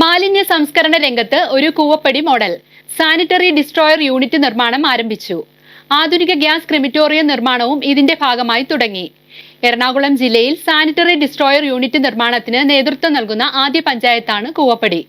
മാലിന്യ സംസ്കരണ രംഗത്ത് ഒരു Koovappady model. Sanitary destroyer unit നിർമ്മാണം ആരംഭിച്ചു. ആധുനിക ഗ്യാസ് ക്രിമിറ്റോറിയം നിർമ്മാണവും ഇതിന്റെ ഭാഗമായി തുടങ്ങി. എറണാകുളം ജില്ലയിൽ സാനിറ്ററി ഡിസ്ട്രോയർ യൂണിറ്റ് നിർമ്മാണത്തിന് നേതൃത്വം നൽകുന്ന ആദ്യ പഞ്ചായത്താണ് കൂവപ്പടി.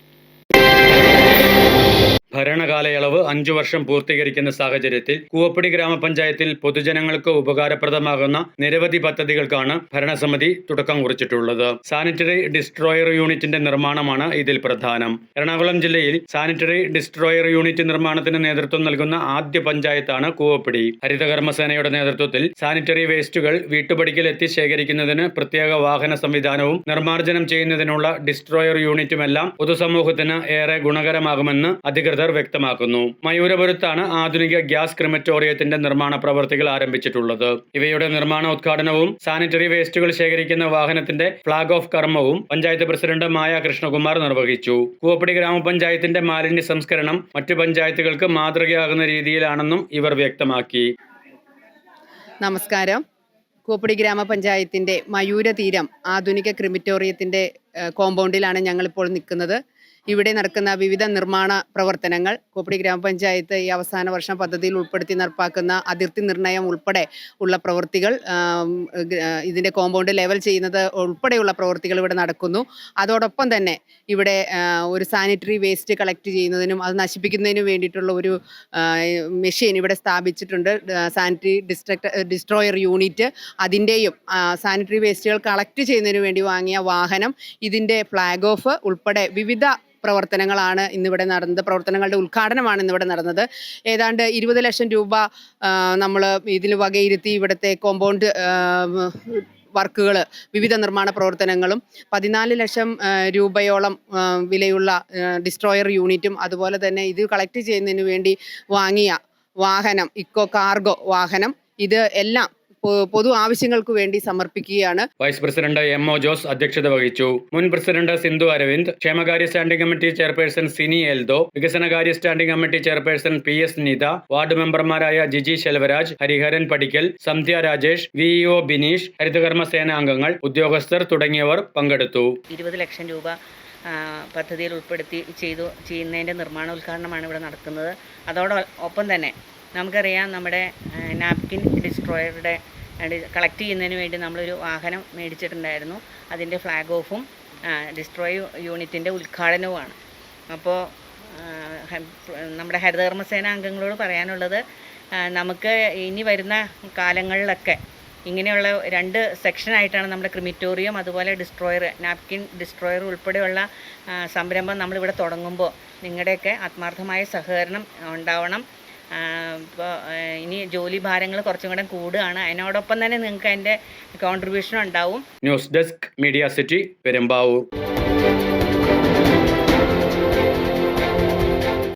ഭരണകാലയളവ് അഞ്ചു വർഷം പൂർത്തീകരിക്കുന്ന സാഹചര്യത്തിൽ കൂവപ്പടി ഗ്രാമപഞ്ചായത്തിൽ പൊതുജനങ്ങൾക്ക് ഉപകാരപ്രദമാകുന്ന നിരവധി പദ്ധതികൾക്കാണ് ഭരണസമിതി തുടക്കം കുറിച്ചിട്ടുള്ളത്. സാനിറ്ററി ഡിസ്ട്രോയർ യൂണിറ്റിന്റെ നിർമ്മാണമാണ് ഇതിൽ പ്രധാനം. എറണാകുളം ജില്ലയിൽ സാനിറ്ററി ഡിസ്ട്രോയർ യൂണിറ്റ് നിർമ്മാണത്തിന് നേതൃത്വം നൽകുന്ന ആദ്യ പഞ്ചായത്താണ് കൂവപ്പടി. ഹരിതകർമ്മസേനയുടെ നേതൃത്വത്തിൽ സാനിറ്ററി വേസ്റ്റുകൾ വീട്ടുപടിക്കൽ എത്തി ശേഖരിക്കുന്നതിന് പ്രത്യേക വാഹന സംവിധാനവും നിർമ്മാർജനം ചെയ്യുന്നതിനുള്ള ഡിസ്ട്രോയർ യൂണിറ്റുമെല്ലാം പൊതുസമൂഹത്തിന് ഏറെ ഗുണകരമാകുമെന്ന് അധികൃതർ വ്യക്തമാക്കുന്നു. മയൂരപുരത്താണ് ആധുനിക ഗ്യാസ് ക്രിമറ്റോറിയത്തിന്റെ നിർമ്മാണ പ്രവർത്തികൾ ആരംഭിച്ചിട്ടുള്ളത്. ഇവയുടെ നിർമ്മാണ ഉദ്ഘാടനവും സാനിറ്ററി വേസ്റ്റുകൾ ശേഖരിക്കുന്ന വാഹനത്തിന്റെ ഫ്ളാഗ് ഓഫ് കർമ്മവും പഞ്ചായത്ത് പ്രസിഡന്റ് മായ കൃഷ്ണകുമാർ നിർവഹിച്ചു. കൂവപ്പടി ഗ്രാമപഞ്ചായത്തിന്റെ മാലിന്യ സംസ്കരണം മറ്റു പഞ്ചായത്തുകൾക്ക് മാതൃകയാകുന്ന രീതിയിലാണെന്നും ഇവർ വ്യക്തമാക്കി. നമസ്കാരം. കൂപ്പടി ഗ്രാമപഞ്ചായത്തിന്റെ മയൂര തീരം ആധുനിക ക്രിമിറ്റോറിയത്തിന്റെ കോമ്പൗണ്ടിലാണ് ഞങ്ങളിപ്പോൾ നിൽക്കുന്നത്. ഇവിടെ നടക്കുന്ന വിവിധ നിർമ്മാണ പ്രവർത്തനങ്ങൾ കോപ്പടി ഗ്രാമപഞ്ചായത്ത് ഈ അവസാന വർഷം പദ്ധതിയിൽ ഉൾപ്പെടുത്തി നടപ്പാക്കുന്ന അതിർത്തി നിർണയം ഉൾപ്പെടെ ഉള്ള പ്രവൃത്തികൾ ഇതിന്റെ കോമ്പൗണ്ട് ലെവൽ ചെയ്യുന്നത് ഉൾപ്പെടെയുള്ള പ്രവൃത്തികൾ ഇവിടെ നടക്കുന്നു. അതോടൊപ്പം തന്നെ ഇവിടെ ഒരു സാനിറ്ററി വേസ്റ്റ് കളക്ട് ചെയ്യുന്നതിനും അത് നശിപ്പിക്കുന്നതിനും വേണ്ടിയിട്ടുള്ള ഒരു മെഷീൻ ഇവിടെ സ്ഥാപിച്ചിട്ടുണ്ട്. സാനിറ്ററി ഡിസ്ട്രക്ട് ഡിസ്ട്രോയർ യൂണിറ്റ് അതിന്റെയും സാനിറ്ററി വേസ്റ്റുകൾ കളക്ട് ചെയ്യുന്നതിന് വേണ്ടി വാങ്ങിയ വാഹനം ഇതിന്റെ ഫ്ലാഗ് ഓഫ് ഉൾപ്പെടെ വിവിധ പ്രവർത്തനങ്ങളാണ് ഇന്നിവിടെ നടന്നത്. പ്രവർത്തനങ്ങളുടെ ഉദ്ഘാടനമാണ് ഇന്നിവിടെ നടന്നത്. ഏതാണ്ട് ഇരുപത് ലക്ഷം രൂപ നമ്മൾ ഇതിൽ വകയിരുത്തി ഇവിടുത്തെ കോമ്പൗണ്ട് വർക്കുകൾ വിവിധ നിർമ്മാണ പ്രവർത്തനങ്ങളും പതിനാല് ലക്ഷം രൂപയോളം വിലയുള്ള ഡിസ്ട്രോയർ യൂണിറ്റും അതുപോലെ തന്നെ ഇത് കളക്ട് ചെയ്യുന്നതിന് വേണ്ടി വാങ്ങിയ വാഹനം ഇക്കോ കാർഗോ വാഹനം ഇത് എല്ലാം പൊതു ആവശ്യങ്ങൾക്ക് വേണ്ടി സമർപ്പിക്കുകയാണ്. Vice president M O Jose അധ്യക്ഷത വഹിച്ചു. മുൻ പ്രസിഡന്റ് സിന്ധു അരവിന്ദ് ക്ഷേമകാര്യ standing committee chairperson Sini Eldho വികസനകാര്യ standing committee chairperson P S Nitha ward മെമ്പർമാരായ ജിജി ശെൽവരാജ് ഹരിഹരൻ പടിക്കൽ സന്ധ്യ രാജേഷ് വിഇഒ ബിനീഷ് ഹരിതകർമ്മ സേനാംഗങ്ങൾ ഉദ്യോഗസ്ഥർ തുടങ്ങിയവർ പങ്കെടുത്തു. ഇരുപത് ലക്ഷം രൂപ പദ്ധതിയിൽ ഉൾപ്പെടുത്തി ചെയ്തു ചെയ്യുന്നതിന്റെ നിർമ്മാണ ഉദ്ഘാടനമാണ് ഇവിടെ നടക്കുന്നത്. അതോടൊപ്പം തന്നെ നമുക്കറിയാം നമ്മുടെ നാപ്കിൻ ഡിസ്ട്രോയറുടെ കളക്ട് ചെയ്യുന്നതിന് വേണ്ടി നമ്മളൊരു വാഹനം മേടിച്ചിട്ടുണ്ടായിരുന്നു. അതിന്റെ ഫ്ലാഗ് ഓഫും ഡിസ്ട്രോയ് യൂണിറ്റിന്റെ ഉദ്ഘാടനവുമാണ്. അപ്പോൾ നമ്മുടെ ഹരിതകർമ്മസേന അംഗങ്ങളോട് പറയാനുള്ളത് നമുക്ക് ഇനി വരുന്ന കാലങ്ങളിലൊക്കെ ഇങ്ങനെയുള്ള രണ്ട് സെക്ഷനായിട്ടാണ് നമ്മുടെ ക്രിമിറ്റോറിയം അതുപോലെ ഡിസ്ട്രോയർ നാപ്കിൻ ഡിസ്ട്രോയർ ഉൾപ്പെടെയുള്ള സംരംഭം നമ്മളിവിടെ തുടങ്ങുമ്പോൾ നിങ്ങളുടെയൊക്കെ ആത്മാർത്ഥമായ സഹകരണം ഉണ്ടാവണം. ഇപ്പോൾ ഇനി ജോലി ഭാരങ്ങൾ കുറച്ചും കൂടെ കൂടുകയാണ്. അതിനോടൊപ്പം തന്നെ നിങ്ങൾക്ക് അതിന്റെ കോൺട്രിബ്യൂഷൻ ഉണ്ടാവും. News desk media city Perumbavoor